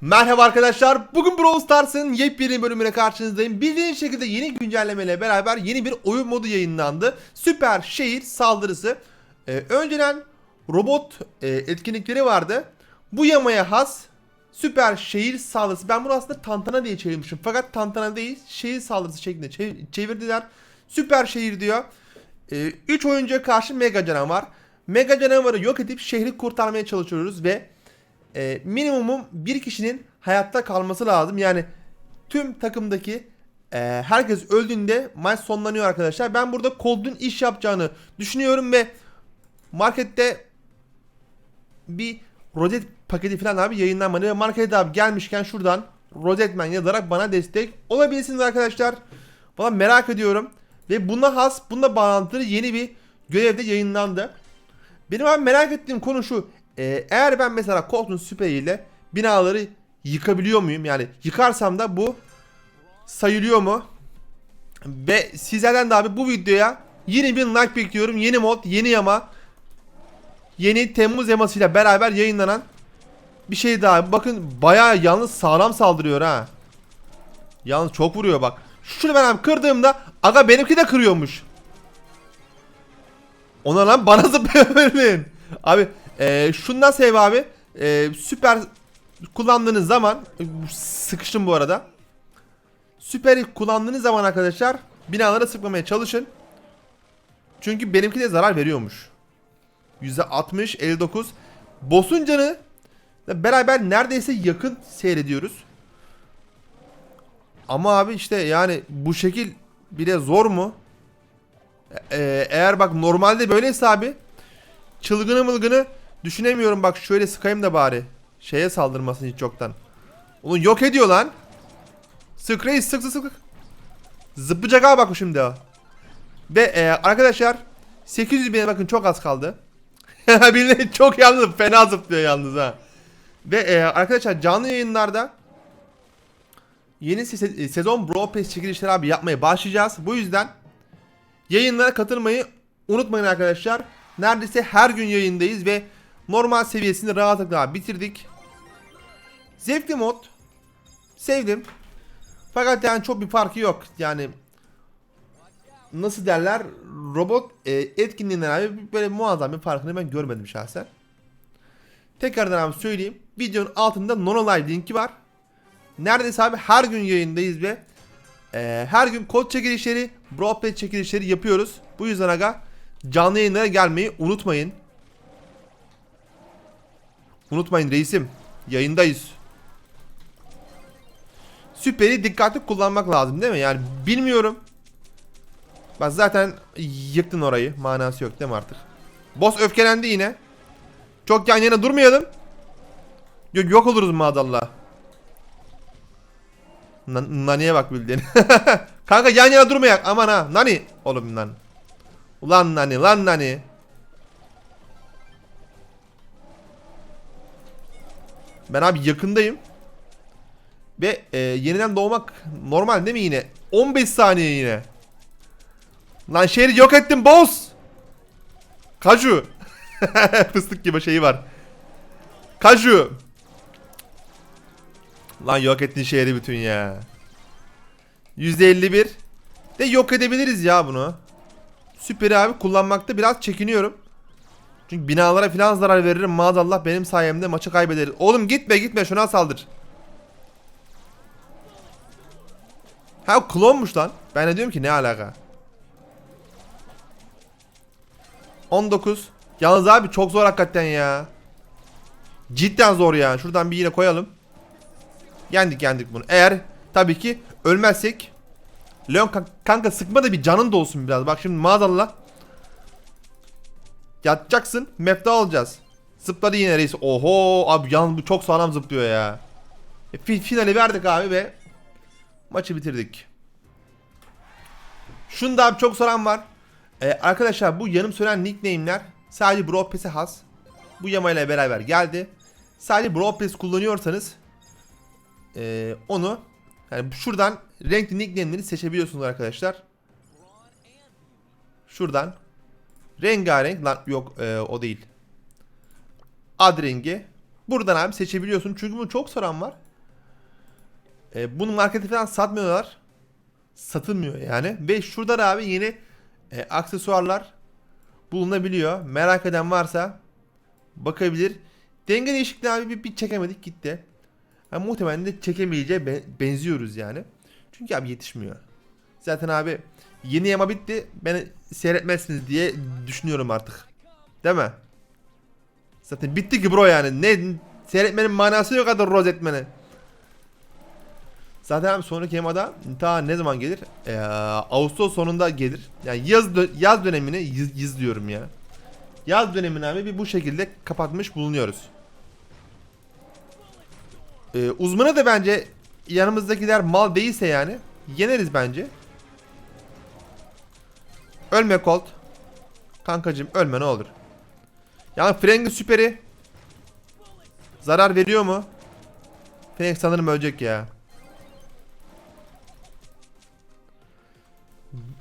Merhaba arkadaşlar. Bugün Brawl Stars'ın yepyeni bölümüne karşınızdayım. Bildiğiniz şekilde yeni güncellemeyle beraber yeni bir oyun modu yayınlandı. Süper şehir saldırısı. Ee, önceden robot e, etkinlikleri vardı. Bu yamaya has süper şehir saldırısı. Ben bunu aslında tantana diye çevirmişim. Fakat tantana değil şehir saldırısı şeklinde çev- çevirdiler. Süper şehir diyor. 3 oyuncuya karşı mega canavar. Mega canavarı yok edip şehri kurtarmaya çalışıyoruz ve e, minimumum bir kişinin hayatta kalması lazım. Yani tüm takımdaki e, herkes öldüğünde maç sonlanıyor arkadaşlar. Ben burada Cold'un iş yapacağını düşünüyorum ve markette bir rozet paketi falan abi yayınlanmadı ve markete abi gelmişken şuradan rozetmen yazarak bana destek olabilirsiniz arkadaşlar. Valla merak ediyorum. Ve buna has, bununla bağlantılı yeni bir görevde yayınlandı. Benim abi merak ettiğim konu şu. Ee, eğer ben mesela Colton süperiyle binaları yıkabiliyor muyum? Yani yıkarsam da bu sayılıyor mu? Ve sizlerden de abi bu videoya 20 bin like bekliyorum. Yeni mod, yeni yama. Yeni Temmuz yamasıyla beraber yayınlanan bir şey daha. Bakın bayağı yalnız sağlam saldırıyor ha. Yalnız çok vuruyor bak. Şunu ben kırdığımda aga benimki de kırıyormuş. Ona lan bana zıplayabilin. Abi e, şundan sev abi. E, süper kullandığınız zaman sıkıştım bu arada. Süper kullandığınız zaman arkadaşlar binalara sıkmamaya çalışın. Çünkü benimki de zarar veriyormuş. %60 59 Boss'un canı beraber neredeyse yakın seyrediyoruz. Ama abi işte yani bu şekil bile zor mu? Ee, eğer bak normalde böyleyse abi çılgını mılgını düşünemiyorum bak şöyle sıkayım da bari. Şeye saldırmasın hiç yoktan. Onu yok ediyor lan. Sık reis sık sık sık. Zıplayacak abi bak şimdi o. Ve e, arkadaşlar 800 bine bakın çok az kaldı. Billahi çok yalnız fena zıplıyor yalnız ha. Ve e, arkadaşlar canlı yayınlarda yeni se- sezon Bro Pass çekilişleri abi yapmaya başlayacağız. Bu yüzden yayınlara katılmayı unutmayın arkadaşlar. Neredeyse her gün yayındayız ve normal seviyesini rahatlıkla bitirdik. Zevkli mod. Sevdim. Fakat yani çok bir farkı yok. Yani nasıl derler robot e, etkinliğinden abi böyle muazzam bir farkını ben görmedim şahsen. Tekrardan abi söyleyeyim. Videonun altında Nono Live linki var. Neredeyse abi her gün yayındayız ve e, her gün kod çekilişleri, broadband çekilişleri yapıyoruz. Bu yüzden aga canlı yayınlara gelmeyi unutmayın. Unutmayın reisim. Yayındayız. Süperi dikkatli kullanmak lazım değil mi? Yani bilmiyorum. Bak zaten yıktın orayı. Manası yok değil mi artık? Boss öfkelendi yine. Çok yan yana durmayalım. Yok, yok oluruz maazallah. Nan Nani'ye bak bildiğin. Kanka yan yana durmayak aman ha. Nani. Oğlum lan. Ulan Nani lan Nani. Ben abi yakındayım. Ve e, yeniden doğmak normal değil mi yine? 15 saniye yine. Lan şehri yok ettim boss. Kaju. Fıstık gibi şeyi var. Kaju. Lan yok ettin şehri bütün ya. %51. De yok edebiliriz ya bunu. Süper abi kullanmakta biraz çekiniyorum. Çünkü binalara filan zarar veririm maazallah benim sayemde maçı kaybederiz. Oğlum gitme gitme şuna saldır. Ha o klonmuş lan. Ben de diyorum ki ne alaka. 19. Yalnız abi çok zor hakikaten ya. Cidden zor ya. Şuradan bir yine koyalım. Yendik yendik bunu. Eğer tabii ki ölmezsek Leon kan- kanka sıkma da bir canın da olsun biraz. Bak şimdi maazallah. Yatacaksın. Map'te alacağız. Zıpladı yine reis. Oho abi yalnız bu çok sağlam zıplıyor ya. E, fi- finali verdik abi ve maçı bitirdik. Şunda abi çok soran var. Ee, arkadaşlar bu yanım söylenen nickname'ler sadece Brawl has. Bu yamayla beraber geldi. Sadece Brawl kullanıyorsanız ee, onu yani şuradan renkli nickname'leri seçebiliyorsunuz arkadaşlar. Şuradan rengarenk lan yok ee, o değil. Ad rengi. Buradan abi seçebiliyorsun çünkü bunu çok soran var. E, bunu markete falan satmıyorlar. Satılmıyor yani. Ve şurada da abi yeni e, aksesuarlar bulunabiliyor. Merak eden varsa bakabilir. Denge değişikliği abi bir, bir çekemedik gitti. Yani muhtemelen de çekemeyeceğe be- benziyoruz yani. Çünkü abi yetişmiyor. Zaten abi yeni yama bitti. Beni seyretmezsiniz diye düşünüyorum artık. Değil mi? Zaten bitti ki bro yani. Ne seyretmenin manası yok kadar rozetmenin. Zaten abi sonraki yamada ta ne zaman gelir? Ee, Ağustos sonunda gelir. Yani yaz dö- yaz dönemini yaz, yaz diyorum ya. Yaz dönemini abi bir bu şekilde kapatmış bulunuyoruz. Ee, uzmanı da bence yanımızdakiler mal değilse yani yeneriz bence. Ölme Colt. Kankacım ölme ne olur. Yani Frank'in süperi zarar veriyor mu? Frank sanırım ölecek ya.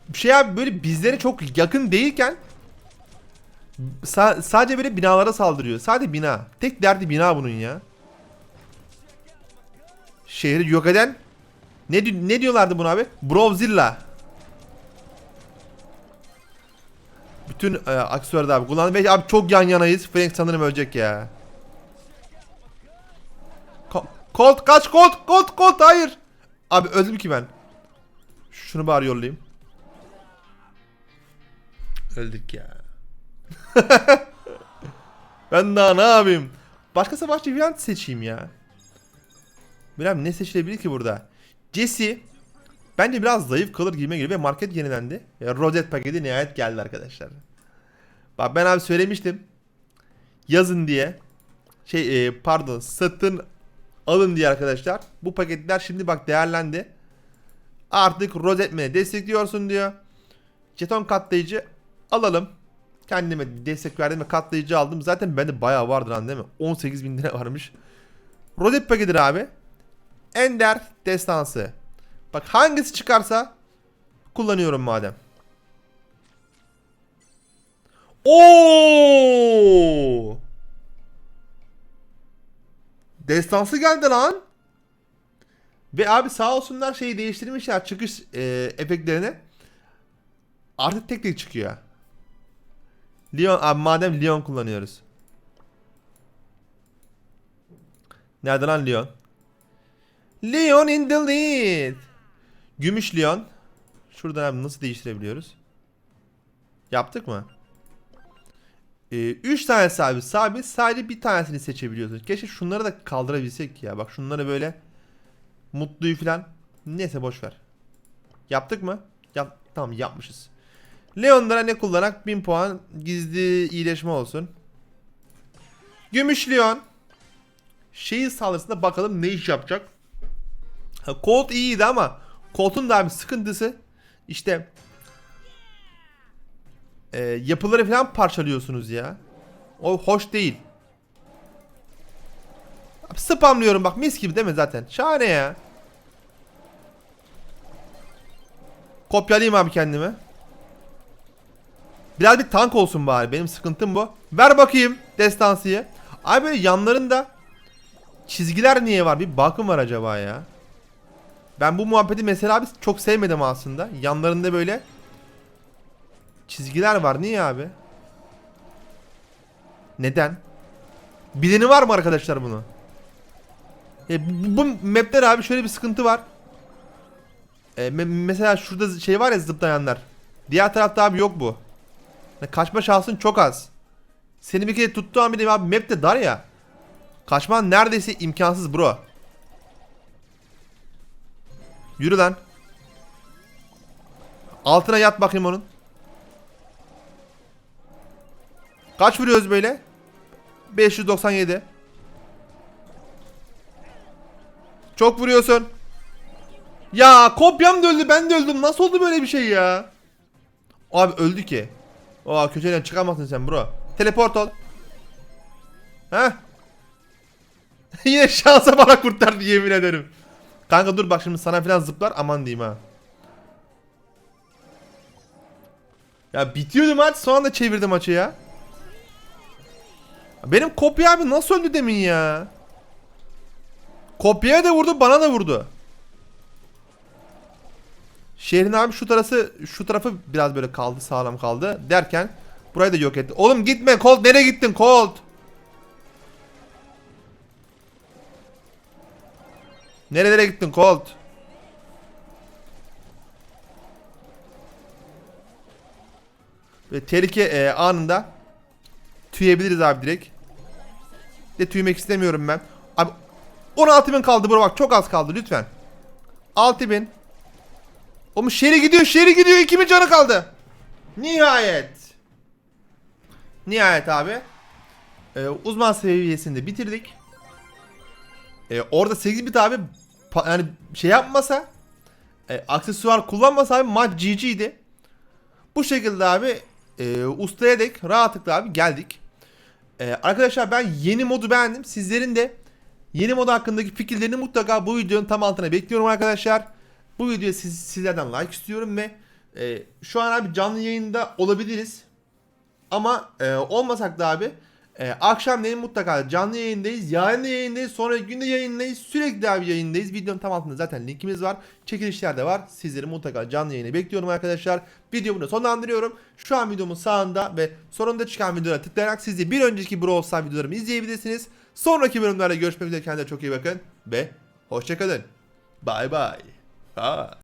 Bir şey abi böyle bizlere çok yakın değilken sa- sadece böyle binalara saldırıyor. Sadece bina. Tek derdi bina bunun ya. Şehri yok eden ne ne diyorlardı buna abi? Browzilla. Bütün e, aksesuarda abi kullandı ve abi çok yan yanayız. Frank sanırım ölecek ya. Ko- Colt kaç Colt Colt Colt hayır. Abi öldüm ki ben. Şunu bari yollayayım. Öldük ya. ben daha ne yapayım? Başka savaşçı falan seçeyim ya. Bilmem ne seçilebilir ki burada? Jesse bence biraz zayıf kalır gibime geliyor ve market yenilendi. Ya rozet paketi nihayet geldi arkadaşlar. Bak ben abi söylemiştim. Yazın diye. Şey e, pardon satın alın diye arkadaşlar. Bu paketler şimdi bak değerlendi. Artık rozetmeye destekliyorsun diyor. Jeton katlayıcı alalım. Kendime destek verdim ve katlayıcı aldım. Zaten bende bayağı vardı lan değil mi? 18 bin lira varmış. Rozet paketidir abi. Ender destansı. Bak hangisi çıkarsa kullanıyorum madem. Oo! Destansı geldi lan. Ve abi sağ olsunlar şeyi değiştirmişler çıkış e, efektlerini. Artık tek tek çıkıyor. Leon abi madem Leon kullanıyoruz. Nerede lan Leon? Leon in the lead. Gümüş Leon. Şuradan abi nasıl değiştirebiliyoruz? Yaptık mı? 3 tane sabit. Sabit sadece bir tanesini seçebiliyorsunuz. Keşke şunları da kaldırabilsek ya. Bak şunları böyle mutluyu falan. Neyse boş ver. Yaptık mı? Yap tamam yapmışız. Leon'lara ne kullanak? 1000 puan gizli iyileşme olsun. Gümüş Leon. Şeyin saldırısında bakalım ne iş yapacak. Ha, Colt iyiydi ama Colt'un da bir sıkıntısı işte e, yapıları falan parçalıyorsunuz ya. O hoş değil. Abi spamlıyorum bak mis gibi değil mi zaten? Şahane ya. Kopyalayayım abi kendimi. Biraz bir tank olsun bari. Benim sıkıntım bu. Ver bakayım destansıyı. Abi böyle yanlarında çizgiler niye var? Bir bakım var acaba ya. Ben bu muhabbeti mesela abi çok sevmedim aslında. Yanlarında böyle çizgiler var. Niye abi? Neden? Bileni var mı arkadaşlar bunu? E, bu, bu map'te abi şöyle bir sıkıntı var. E, me- mesela şurada şey var ya zıplayanlar. Diğer tarafta abi yok bu. Yani kaçma şansın çok az. Seni bir kere tuttuğu an bir de abi map de dar ya. Kaçman neredeyse imkansız bro. Yürü lan. Altına yat bakayım onun. Kaç vuruyoruz böyle? 597. Çok vuruyorsun. Ya kopyam da öldü ben de öldüm. Nasıl oldu böyle bir şey ya? Abi öldü ki. Aa köşeden çıkamazsın sen bro. Teleport ol. Heh. Yine şansa bana kurtardı yemin ederim. Kanka dur bak şimdi sana falan zıplar aman diyeyim ha. Ya bitiyordu maç sonra da çevirdi maçı ya. Benim kopya abi nasıl öldü demin ya? Kopyaya da vurdu bana da vurdu. Şehrin abi şu tarafı şu tarafı biraz böyle kaldı sağlam kaldı derken burayı da yok etti. Oğlum gitme Colt nereye gittin Colt? Nerelere gittin Colt? Ve tehlike e, anında tüyebiliriz abi direkt. De tüymek istemiyorum ben. Abi 16 bin kaldı bro bak çok az kaldı lütfen. 6 bin. Oğlum şeri gidiyor şeri gidiyor 2000 canı kaldı. Nihayet. Nihayet abi. Ee, uzman seviyesinde bitirdik. Ee, orada 8 bit abi yani şey yapmasa e, aksesuar kullanmasa abi maç GG'ydi. Bu şekilde abi e, ustaya dek rahatlıkla abi geldik. E, arkadaşlar ben yeni modu beğendim. Sizlerin de yeni mod hakkındaki fikirlerini mutlaka bu videonun tam altına bekliyorum arkadaşlar. Bu videoya siz, sizlerden like istiyorum ve e, şu an abi canlı yayında olabiliriz. Ama e, olmasak da abi e, akşamleyin mutlaka canlı yayındayız. Yarın da yayındayız. Sonraki günde yayındayız. Sürekli abi yayındayız. Videonun tam altında zaten linkimiz var. Çekilişler de var. Sizleri mutlaka canlı yayına bekliyorum arkadaşlar. Videomu da sonlandırıyorum. Şu an videomun sağında ve sonunda çıkan videolara tıklayarak siz de bir önceki Brawl Stars videolarımı izleyebilirsiniz. Sonraki bölümlerde görüşmek üzere. Kendinize çok iyi bakın ve hoşçakalın. Bye bye. Ha.